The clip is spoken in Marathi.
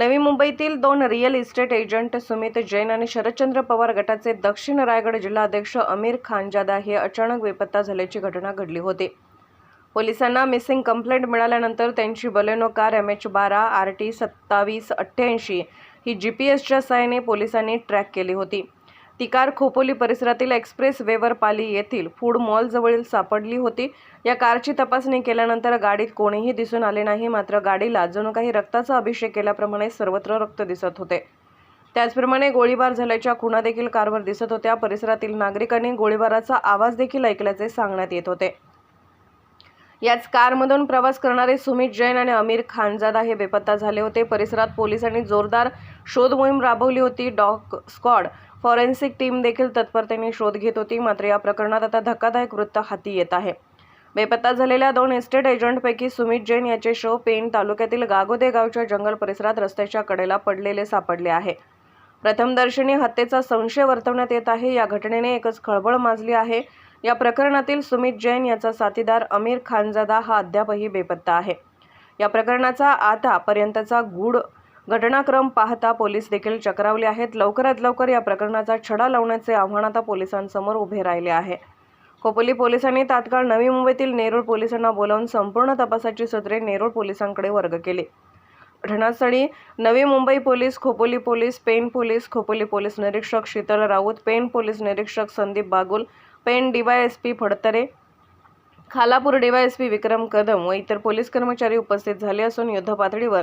नवी मुंबईतील दोन real estate agent Sumit Jain आणि शरदचंद्र पवार गटाचे दक्षिण रायगड जिल्हाध्यक्ष अमीर खानजादा हे अचानक बेपत्ता झाल्याची घटना घडली होती. पोलिसांना मिसिंग कंप्लेंट मिळाल्यानंतर त्यांची बलेनो कार एम एच बारा आर टी सत्तावीस अठ्ठ्याऐंशी ही जी पी एसच्या सहाय्याने पोलिसांनी ट्रॅक केली होती. ती कार खोपोली परिसरातील एक्सप्रेस वेवर पाली येथील फूड मॉलजवळील सापडली होती. या कारची तपासणी केल्यानंतर गाडीत कोणीही दिसून आले नाही मात्र गाडीला जणू काही रक्ताचा अभिषेक केल्याप्रमाणे सर्वत्र रक्त दिसत होते. त्याचप्रमाणे गोळीबार झाल्याच्या खुणा देखील कारवर दिसत होत्या. परिसरातील नागरिकांनी गोळीबाराचा आवाज देखील ऐकल्याचे सांगण्यात येत होते. याच कारमधून प्रवास करणारे सुमित जैन आणि अमीर खानजादा हे बेपत्ता झाले होते. परिसरात पोलिसांनी जोरदार शोध मोहीम राबवली होती. डॉग स्क्वॉड फॉरेन्सिक टीम देखील तत्परतेने शोध घेत होती. मात्र या प्रकरणात आता धक्कादायक वृत्त हाती येत आहे. बेपत्ता झालेल्या दोन एस्टेट एजंटपैकी सुमित जैन याचे शव पेण तालुक्यातील गागोदे गावच्या जंगल परिसरात रस्त्याच्या कडेला पडलेले सापडले आहे. प्रथमदर्शनी हत्येचा संशय वर्तवण्यात येत आहे. या घटनेने एकच खळबळ माजली आहे. या प्रकरणातील सुमित जैन याचा साथीदार अमीर खानजादा हा अद्यापही बेपत्ता आहे. या प्रकरणाचा आतापर्यंतचा गूढ घटनाक्रम पाहता पोलीस देखील चक्रावले आहेत. लवकरात लवकर या प्रकरणाचा छडा लावण्याचे आव्हान आता पोलिसांसमोर उभे राहिले आहे. खोपोली पोलिसांनी तात्काळ नवी मुंबईतील नेरूळ पोलिसांना बोलावून संपूर्ण तपासाची सूत्रे नेरूळ पोलिसांकडे वर्ग केली. घटनास्थळी Navi Mumbai police Khopoli police Pen police Khopoli police निरीक्षक शीतल राऊत पेन पोलीस निरीक्षक संदीप बागुल पेन डीवायएसपी फडतरे खालापूर डीवायएसपी विक्रम कदम व इतर पोलीस कर्मचारी उपस्थित झाले असून युद्धपातळीवर